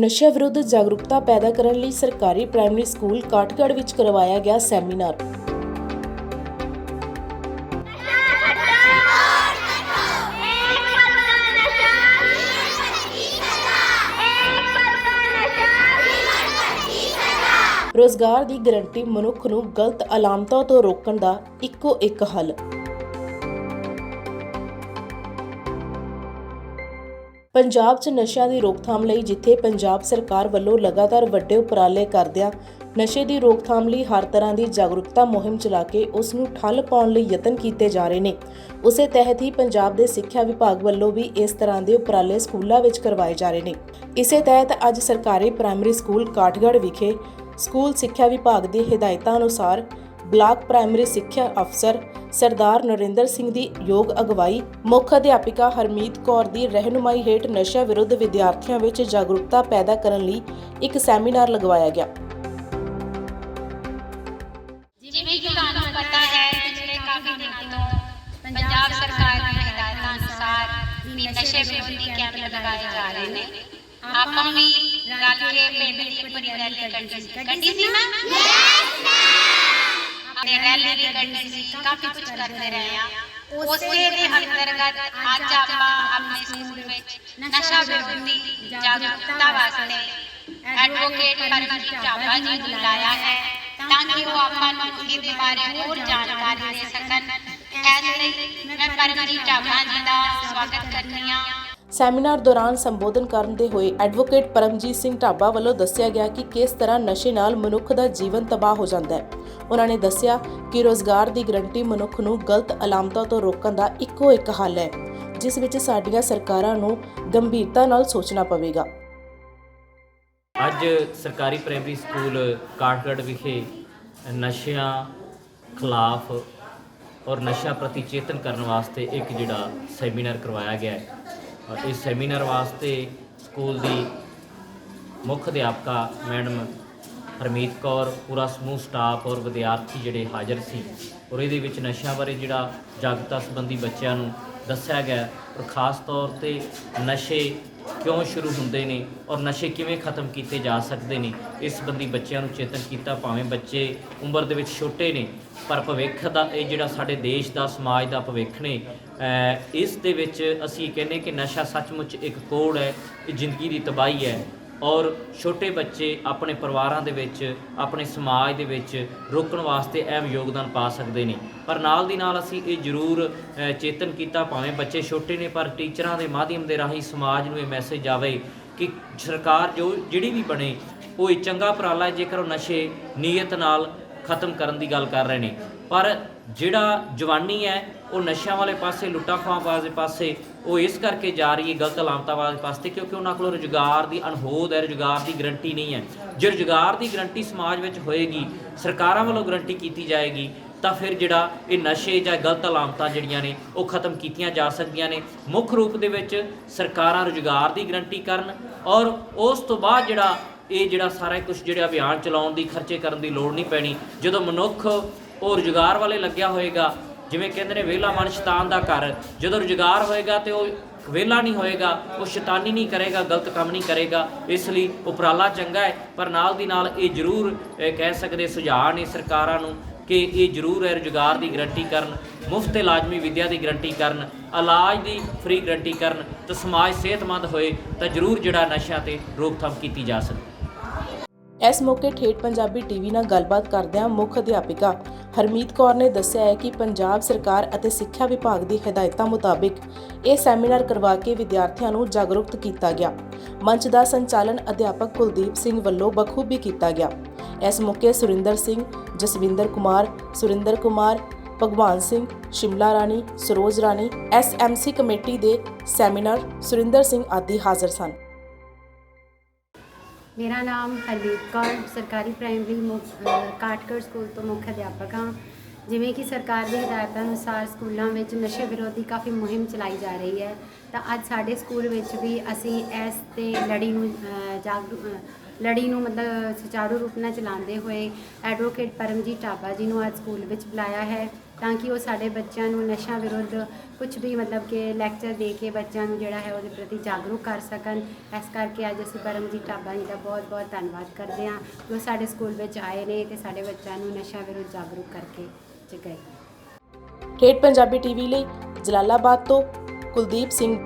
ਨਸ਼ਾ ਵਿਰੁੱਧ ਜਾਗਰੂਕਤਾ ਪੈਦਾ ਕਰਨ ਲਈ ਸਰਕਾਰੀ ਪ੍ਰਾਇਮਰੀ ਸਕੂਲ ਕਾਠਗੜ੍ਹ ਵਿੱਚ ਕਰਵਾਇਆ ਗਿਆ ਸੈਮੀਨਾਰ। ਰੋਜ਼ਗਾਰ ਦੀ ਗਰੰਟੀ ਮਨੁੱਖ ਨੂੰ ਗਲਤ ਅਲਾਮਤਾਂ ਤੋਂ ਰੋਕਣ ਦਾ ਇੱਕੋ ਇੱਕ ਹੱਲ। ਪੰਜਾਬ 'ਚ ਨਸ਼ਿਆਂ ਦੀ ਰੋਕਥਾਮ ਲਈ ਜਿੱਥੇ ਪੰਜਾਬ ਸਰਕਾਰ ਵੱਲੋਂ ਲਗਾਤਾਰ ਵੱਡੇ ਉਪਰਾਲੇ ਕਰਦਿਆਂ ਨਸ਼ੇ ਦੀ ਰੋਕਥਾਮ ਲਈ ਹਰ ਤਰ੍ਹਾਂ ਦੀ ਜਾਗਰੂਕਤਾ ਮੁਹਿੰਮ ਚਲਾ ਕੇ ਉਸ ਨੂੰ ਠੱਲ ਪਾਉਣ ਲਈ ਯਤਨ ਕੀਤੇ ਜਾ ਰਹੇ ਨੇ। ਉਸੇ ਤਹਿਤ ਹੀ ਪੰਜਾਬ ਦੇ ਸਿੱਖਿਆ ਵਿਭਾਗ ਵੱਲੋਂ ਵੀ ਇਸ ਤਰ੍ਹਾਂ ਦੇ ਉਪਰਾਲੇ ਸਕੂਲਾਂ ਵਿੱਚ ਕਰਵਾਏ ਜਾ ਰਹੇ ਨੇ। ਇਸੇ ਤਹਿਤ ਅੱਜ ਸਰਕਾਰੀ ਪ੍ਰਾਇਮਰੀ ਸਕੂਲ ਕਾਠਗੜ੍ਹ ਵਿਖੇ ਸਕੂਲ ਸਿੱਖਿਆ ਵਿਭਾਗ ਦੀ ਹਦਾਇਤਾਂ ਅਨੁਸਾਰ ਬਲਾਕ ਪ੍ਰਾਇਮਰੀ ਸਿੱਖਿਆ ਅਫਸਰ ਸਰਦਾਰ ਨਰਿੰਦਰ ਸਿੰਘ ਦੀ ਯੋਗ ਅਗਵਾਈ ਮੁੱਖ ਅਧਿਆਪਿਕਾ ਹਰਮੀਤ ਕੌਰ ਦੀ ਰਹਿਨੁਮਾਈ ਹੇਠ ਨਸ਼ਾ ਵਿਰੁੱਧ ਵਿਦਿਆਰਥੀਆਂ ਵਿੱਚ ਜਾਗਰੂਕਤਾ ਪੈਦਾ ਕਰਨ ਲਈ ਇੱਕ ਸੈਮੀਨਾਰ ਲਗਵਾਇਆ ਗਿਆ। ਜਿਵੇਂ ਕਿ ਤੁਹਾਨੂੰ ਪਤਾ ਹੈ ਪਿਛਲੇ ਕਾਫੀ ਦਿਨਾਂ ਤੋਂ ਪੰਜਾਬ ਸਰਕਾਰ ਦੀਆਂ ਹਦਾਇਤਾਂ ਅਨੁਸਾਰ ਵੀ ਨਸ਼ੇ ਵਿਰੋਧੀ ਕੈਂਪ ਲਗਾਏ ਜਾ ਰਹੇ ਨੇ। ਆਪਾਂ ਵੀ ਰਲ ਕੇ ਪਿੰਡ ਦੀ ਵਾਰੀ ਰੈਲੀ ਕੱਢੀ ਸੀ ਨਾ ਆਪਣੇ ਰੈਲੀ ਦੀ ਕੱਢੀ ਸੀ, ਕਾਫੀ ਕੁਝ ਕਰਦੇ ਰਹੇ ਆ ਉਸੇ ਦੇ ਅੰਤਰਗਤ ਅੱਜ ਆਪਾਂ ਆਪਣੇ ਸਕੂਲ ਵਿੱਚ ਨਸ਼ਾ ਵਿਰੋਧੀ ਜਾਗਰੂਕਤਾ ਵਾਸਤੇ ਐਡਵੋਕੇਟ ਪਰਮਜੀਤ ਚਾਵਲਾ ਜੀ ਨੂੰ ਬੁਲਾਇਆ ਹੈ ਤਾਂ ਕਿ ਉਹ ਆਪਾਂ ਨੂੰ ਇਹਦੇ ਬਾਰੇ ਹੋਰ ਜਾਣਕਾਰੀ ਦੇ ਸਕਣ। ਇਸ ਮੈਂ ਪਰਮਜੀਤ ਚਾਵਲਾ ਜੀ ਦਾ ਸਵਾਗਤ ਕਰਨੀ ਆ ਸੈਮੀਨਾਰ ਦੌਰਾਨ ਸੰਬੋਧਨ ਕਰਦੇ ਹੋਏ ਐਡਵੋਕੇਟ ਪਰਮਜੀਤ ਸਿੰਘ ਢਾਬਾ ਵੱਲੋਂ ਦੱਸਿਆ ਗਿਆ ਕਿ ਕਿਸ ਤਰ੍ਹਾਂ ਨਸ਼ੇ ਨਾਲ ਮਨੁੱਖ ਦਾ ਜੀਵਨ ਤਬਾਹ ਹੋ ਜਾਂਦਾ ਹੈ। ਉਹਨਾਂ ਨੇ ਦੱਸਿਆ ਕਿ ਰੋਜ਼ਗਾਰ ਦੀ ਗਰੰਟੀ ਮਨੁੱਖ ਨੂੰ ਗਲਤ ਅਲਾਮਤਾਂ ਤੋਂ ਰੋਕਣ ਦਾ ਇੱਕੋ ਇੱਕ ਹੱਲ ਹੈ, ਜਿਸ ਵਿੱਚ ਸਾਡੀਆਂ ਸਰਕਾਰਾਂ ਨੂੰ ਗੰਭੀਰਤਾ ਨਾਲ ਸੋਚਣਾ ਪਵੇਗਾ। ਅੱਜ ਸਰਕਾਰੀ ਪ੍ਰਾਇਮਰੀ ਸਕੂਲ ਕਾਠਗੜ੍ਹ ਵਿਖੇ ਨਸ਼ਿਆਂ ਖਿਲਾਫ ਔਰ ਨਸ਼ਾ ਪ੍ਰਤੀ ਚੇਤਨ ਕਰਨ ਵਾਸਤੇ ਇੱਕ ਜਿਹੜਾ ਸੈਮੀਨਾਰ ਕਰਵਾਇਆ ਗਿਆ ਹੈ। ਇਸ ਸੈਮੀਨਾਰ ਵਾਸਤੇ ਸਕੂਲ ਦੀ ਮੁੱਖ ਅਧਿਆਪਕਾ ਮੈਡਮ ਹਰਮੀਤ ਕੌਰ, ਪੂਰਾ ਸਮੂਹ ਸਟਾਫ ਔਰ ਵਿਦਿਆਰਥੀ ਜਿਹੜੇ ਹਾਜ਼ਰ ਸੀ, ਔਰ ਇਹਦੇ ਵਿੱਚ ਨਸ਼ਿਆਂ ਬਾਰੇ ਜਿਹੜਾ ਜਾਗਰੂਕਤਾ ਸੰਬੰਧੀ ਬੱਚਿਆਂ ਨੂੰ ਦੱਸਿਆ ਗਿਆ ਔਰ ਖਾਸ ਤੌਰ ਤੇ ਨਸ਼ੇ ਕਿਉਂ ਸ਼ੁਰੂ ਹੁੰਦੇ ਨੇ ਔਰ ਨਸ਼ੇ ਕਿਵੇਂ ਖਤਮ ਕੀਤੇ ਜਾ ਸਕਦੇ ਨੇ? ਇਸ ਸੰਬੰਧੀ ਬੱਚਿਆਂ ਨੂੰ ਚੇਤਨ ਕੀਤਾ ਭਾਵੇਂ ਬੱਚੇ ਉਮਰ ਦੇ ਵਿੱਚ ਛੋਟੇ ਨੇ, ਪਰ ਭਵਿੱਖ ਦਾ ਇਹ ਜਿਹੜਾ ਸਾਡੇ ਦੇਸ਼ ਦਾ, ਸਮਾਜ ਦਾ ਭਵਿੱਖ ਨੇ ਇਸ ਦੇ ਵਿੱਚ ਅਸੀਂ ਕਹਿੰਦੇ ਕਿ ਨਸ਼ਾ ਸੱਚਮੁੱਚ ਇੱਕ ਕੋੜ ਹੈ ਇਹ ਜ਼ਿੰਦਗੀ ਦੀ ਤਬਾਹੀ ਹੈ। ਔਰ ਛੋਟੇ ਬੱਚੇ ਆਪਣੇ ਪਰਿਵਾਰਾਂ ਦੇ ਵਿੱਚ, ਆਪਣੇ ਸਮਾਜ ਦੇ ਵਿੱਚ ਰੋਕਣ ਵਾਸਤੇ ਅਹਿਮ ਯੋਗਦਾਨ ਪਾ ਸਕਦੇ ਨੇ। ਪਰ ਨਾਲ ਦੀ ਨਾਲ ਅਸੀਂ ਇਹ ਜ਼ਰੂਰ ਚੇਤਨ ਕੀਤਾ ਭਾਵੇਂ ਬੱਚੇ ਛੋਟੇ ਨੇ, ਪਰ ਟੀਚਰਾਂ ਦੇ ਮਾਧਿਅਮ ਦੇ ਰਾਹੀਂ ਸਮਾਜ ਨੂੰ ਇਹ ਮੈਸੇਜ ਆਵੇ ਕਿ ਸਰਕਾਰ ਜੋ, ਜਿਹੜੀ ਵੀ ਬਣੇ, ਉਹ ਇਹ ਚੰਗਾ ਉਪਰਾਲਾ ਹੈ, ਜੇਕਰ ਉਹ ਨਸ਼ੇ, ਨੀਅਤ ਨਾਲ ਖਤਮ ਕਰਨ ਦੀ ਗੱਲ ਕਰ ਰਹੇ ਨੇ। ਪਰ ਜਿਹੜਾ ਜਵਾਨੀ ਹੈ, ਉਹ ਨਸ਼ਿਆਂ ਵਾਲੇ ਪਾਸੇ ਲੁੱਟਾਂ ਖੋਹਾਂ ਵਾਲੇ ਪਾਸੇ, ਉਹ ਇਸ ਕਰਕੇ ਜਾ ਰਹੀ ਹੈ ਗਲਤ ਅਲਾਮਤਾਂ ਵਾਲੇ ਪਾਸੇ ਕਿਉਂਕਿ ਉਹਨਾਂ ਕੋਲ ਰੁਜ਼ਗਾਰ ਦੀ ਅਣਹੋਦ ਹੈ, ਰੁਜ਼ਗਾਰ ਦੀ ਗਰੰਟੀ ਨਹੀਂ ਹੈ। ਜੇ ਰੁਜ਼ਗਾਰ ਦੀ ਗਰੰਟੀ ਸਮਾਜ ਵਿੱਚ ਹੋਏਗੀ, ਸਰਕਾਰਾਂ ਵੱਲੋਂ ਗਰੰਟੀ ਕੀਤੀ ਜਾਏਗੀ, ਤਾਂ ਫਿਰ ਜਿਹੜਾ ਇਹ ਨਸ਼ੇ ਜਾਂ ਗਲਤ ਅਲਾਮਤਾਂ ਜਿਹੜੀਆਂ ਨੇ, ਉਹ ਖਤਮ ਕੀਤੀਆਂ ਜਾ ਸਕਦੀਆਂ ਨੇ। ਮੁੱਖ ਰੂਪ ਦੇ ਵਿੱਚ ਸਰਕਾਰਾਂ ਰੁਜ਼ਗਾਰ ਦੀ ਗਰੰਟੀ ਕਰਨ ਔਰ ਉਸ ਤੋਂ ਬਾਅਦ ਜਿਹੜਾ ਇਹ ਜਿਹੜਾ ਸਾਰਾ ਕੁਝ ਜਿਹੜਾ ਅਭਿਆਨ ਚਲਾਉਣ ਦੀ, ਖਰਚੇ ਕਰਨ ਦੀ ਲੋੜ ਨਹੀਂ ਪੈਣੀ। ਜਦੋਂ ਮਨੁੱਖ ਉਹ ਰੁਜ਼ਗਾਰ ਵਾਲੇ ਲੱਗਿਆ ਹੋਏਗਾ। ਜਿਵੇਂ ਕਹਿੰਦੇ ਨੇ, ਵਿਹਲਾ ਮਨ ਸ਼ੈਤਾਨ ਦਾ ਘਰ। ਜਦੋਂ ਰੁਜ਼ਗਾਰ ਹੋਏਗਾ ਤੇ ਉਹ ਵਿਹਲਾ ਨਹੀਂ ਹੋਏਗਾ, ਉਹ ਸ਼ੈਤਾਨੀ ਨਹੀਂ ਕਰੇਗਾ, ਗਲਤ ਕੰਮ ਨਹੀਂ ਕਰੇਗਾ। ਇਸ ਲਈ ਉਪਰਾਲਾ ਚੰਗਾ ਹੈ, ਪਰ ਨਾਲ ਦੀ ਨਾਲ ਇਹ ਜ਼ਰੂਰ ਕਹਿ ਸਕਦੇ, ਸੁਝਾਅ ਨੇ ਸਰਕਾਰਾਂ ਨੂੰ ਕਿ ਇਹ ਜ਼ਰੂਰ ਹੈ ਰੁਜ਼ਗਾਰ ਦੀ ਗਰੰਟੀ ਕਰਨ, ਮੁਫਤ ਲਾਜ਼ਮੀ ਵਿੱਦਿਆ ਦੀ ਗਰੰਟੀ ਕਰਨ, ਇਲਾਜ ਦੀ ਫ੍ਰੀ ਗਰੰਟੀ ਕਰਨ, ਤਾਂ ਸਮਾਜ ਸਿਹਤਮੰਦ ਹੋਏ ਤਾਂ ਜ਼ਰੂਰ ਜਿਹੜਾ ਨਸ਼ਿਆਂ ਤੇ ਰੋਕਥਾਮ ਕੀਤੀ ਜਾ ਸਕੇ ਇਸ ਮੌਕੇ ਠੇਠ ਪੰਜਾਬੀ ਟੀਵੀ ਨਾਲ ਗੱਲਬਾਤ ਕਰਦਿਆਂ ਮੁੱਖ ਅਧਿਆਪਿਕਾ ਹਰਮੀਤ ਕੌਰ ਨੇ ਦੱਸਿਆ ਹੈ ਕਿ ਪੰਜਾਬ ਸਰਕਾਰ ਅਤੇ ਸਿੱਖਿਆ ਵਿਭਾਗ ਦੀ ਹਦਾਇਤਾਂ ਮੁਤਾਬਿਕ ਇਹ ਸੈਮੀਨਾਰ ਕਰਵਾ ਕੇ ਵਿਦਿਆਰਥੀਆਂ ਨੂੰ ਜਾਗਰੂਕ ਕੀਤਾ ਗਿਆ। ਮੰਚ ਦਾ ਸੰਚਾਲਨ ਅਧਿਆਪਕ ਕੁਲਦੀਪ ਸਿੰਘ ਵੱਲੋਂ ਬਖੂਬੀ ਕੀਤਾ ਗਿਆ। ਇਸ ਮੌਕੇ ਸੁਰਿੰਦਰ ਸਿੰਘ, ਜਸਵਿੰਦਰ ਕੁਮਾਰ, ਸੁਰਿੰਦਰ ਕੁਮਾਰ, ਭਗਵਾਨ ਸਿੰਘ, ਸ਼ਿਮਲਾ ਰਾਣੀ ਸਰੋਜ ਰਾਣੀ ਐਸਐਮਸੀ ਕਮੇਟੀ ਦੇ ਸੈਮੀਨਾਰ ਸੁਰਿੰਦਰ ਸਿੰਘ ਆਦਿ ਹਾਜ਼ਰ ਸਨ। ਮੇਰਾ ਨਾਮ ਹਰਦੀਪ ਕੌਰ ਸਰਕਾਰੀ ਪ੍ਰਾਇਮਰੀ ਮੁੱਖ- ਕਾਠਗੜ੍ਹ ਸਕੂਲ ਤੋਂ ਮੁੱਖ ਅਧਿਆਪਕ ਹਾਂ। ਜਿਵੇਂ ਕਿ ਸਰਕਾਰ ਦੀ ਹਦਾਇਤਾਂ ਅਨੁਸਾਰ ਸਕੂਲਾਂ ਵਿੱਚ ਨਸ਼ੇ ਵਿਰੋਧੀ ਕਾਫੀ ਮੁਹਿੰਮ ਚਲਾਈ ਜਾ ਰਹੀ ਹੈ। ਤਾਂ ਅੱਜ ਸਾਡੇ ਸਕੂਲ ਵਿੱਚ ਵੀ ਅਸੀਂ ਇਸ ਤੇ ਲੜੀ ਨੂੰ ਅਹ, ਜਾਗਰੂ ਲੜੀ ਨੂੰ ਮਤਲਬ ਸੁਚਾਰੂ ਰੂਪ ਨਾਲ ਚਲਾਉਂਦੇ ਹੋਏ ਐਡਵੋਕੇਟ ਪਰਮਜੀਤ ਟਾਬਾ ਜੀ ਨੂੰ ਅੱਜ ਸਕੂਲ ਵਿੱਚ ਬੁਲਾਇਆ ਹੈ। ਤਾਂ ਕਿ ਉਹ ਸਾਡੇ ਬੱਚਿਆਂ ਨੂੰ ਨਸ਼ਾ ਵਿਰੁੱਧ ਕੁਝ ਵੀ ਮਤਲਬ ਕਿ ਲੈਕਚਰ ਦੇ ਕੇ ਬੱਚਿਆਂ ਨੂੰ ਜਿਹੜਾ ਹੈ ਉਹਦੇ ਪ੍ਰਤੀ ਜਾਗਰੂਕ ਕਰ ਸਕਣ। ਇਸ ਕਰਕੇ ਅੱਜ ਅਸੀਂ ਪਰਮਜੀਤ ਢਾਬਾ ਜੀ ਦਾ ਬਹੁਤ ਬਹੁਤ ਧੰਨਵਾਦ ਕਰਦੇ ਹਾਂ। ਜੋ ਸਾਡੇ ਸਕੂਲ ਵਿੱਚ ਆਏ ਨੇ ਤੇ ਸਾਡੇ ਬੱਚਿਆਂ ਨੂੰ ਨਸ਼ਾ ਵਿਰੁੱਧ ਜਾਗਰੂਕ ਕਰਕੇ ਚ ਗਏ ਠੇਠ ਪੰਜਾਬੀ ਟੀਵੀ ਲਈ ਜਲਾਲਾਬਾਦ ਤੋਂ ਕੁਲਦੀਪ ਸਿੰਘ